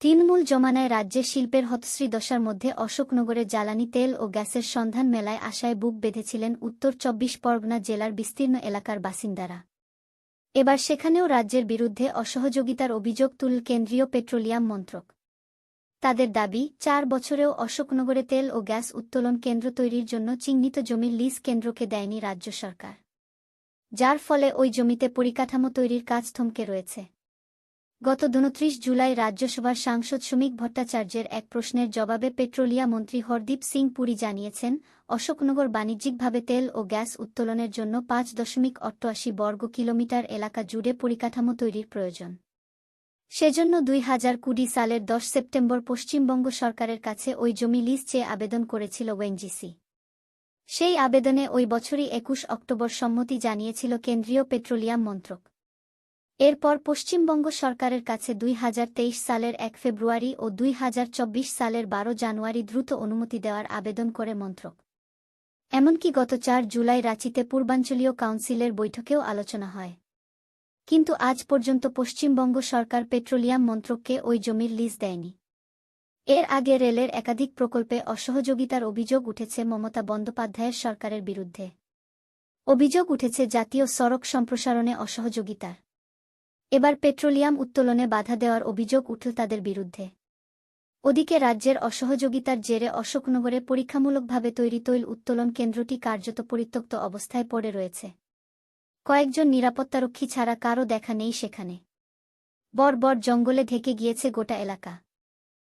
তৃণমূল জমানায় রাজ্যে শিল্পের হতশ্রী দশার মধ্যে অশোকনগরে জ্বালানি তেল ও গ্যাসের সন্ধান মেলায় আশায় বুক বেঁধেছিলেন উত্তর চব্বিশ পরগনা জেলার বিস্তীর্ণ এলাকার বাসিন্দারা। এবার সেখানেও রাজ্যের বিরুদ্ধে অসহযোগিতার অভিযোগ তুল কেন্দ্রীয় পেট্রোলিয়াম মন্ত্রক। তাদের দাবি, চার বছরেও অশোকনগরে তেল ও গ্যাস উত্তোলন কেন্দ্র তৈরির জন্য চিহ্নিত জমির লিজ কেন্দ্রকে দেয়নি রাজ্য সরকার। যার ফলে ওই জমিতে পরিকাঠামো তৈরির কাজ থমকে রয়েছে। গত উনত্রিশ জুলাই রাজ্যসভার সাংসদ সুমিক ভট্টাচার্যের এক প্রশ্নের জবাবে পেট্রোলিয়া মন্ত্রী হরদীপ সিং পুরী জানিয়েছেন, অশোকনগর বাণিজ্যিকভাবে তেল ও গ্যাস উত্তোলনের জন্য পাঁচ দশমিক অষ্টআশি বর্গ কিলোমিটার এলাকা জুড়ে পরিকাঠামো তৈরির প্রয়োজন। সেজন্য দুই হাজার কুড়ি সালের দশ সেপ্টেম্বর পশ্চিমবঙ্গ সরকারের কাছে ওই জমি লিজ চেয়ে আবেদন করেছিল ওয়েনজিসি সেই আবেদনে ওই বছরই একুশ অক্টোবর সম্মতি জানিয়েছিল কেন্দ্রীয় পেট্রোলিয়াম মন্ত্রক। এরপর পশ্চিমবঙ্গ সরকারের কাছে দুই হাজার তেইশ সালের এক ফেব্রুয়ারি ও দুই হাজার চব্বিশ সালের বারো জানুয়ারি দ্রুত অনুমতি দেওয়ার আবেদন করে মন্ত্রক। এমনকি গত চার জুলাই রাঁচিতে পূর্বাঞ্চলীয় কাউন্সিলের বৈঠকেও আলোচনা হয়। কিন্তু আজ পর্যন্ত পশ্চিমবঙ্গ সরকার পেট্রোলিয়াম মন্ত্রককে ওই জমির লিজ দেয়নি। এর আগে রেলের একাধিক প্রকল্পে অসহযোগিতার অভিযোগ উঠেছে মমতা বন্দ্যোপাধ্যায়ের সরকারের বিরুদ্ধে। অভিযোগ উঠেছে জাতীয় সড়ক সম্প্রসারণে অসহযোগিতার। এবার পেট্রোলিয়াম উত্তোলনে বাধা দেওয়ার অভিযোগ উঠল তাদের বিরুদ্ধে। ওদিকে রাজ্যের অসহযোগিতার জেরে অশোকনগরে পরীক্ষামূলকভাবে তৈরি তৈল উত্তোলন কেন্দ্রটি কার্যত পরিত্যক্ত অবস্থায় পড়ে রয়েছে। কয়েকজন নিরাপত্তারক্ষী ছাড়া কারও দেখা নেই সেখানে। বর বর জঙ্গলে ঢেকে গিয়েছে গোটা এলাকা।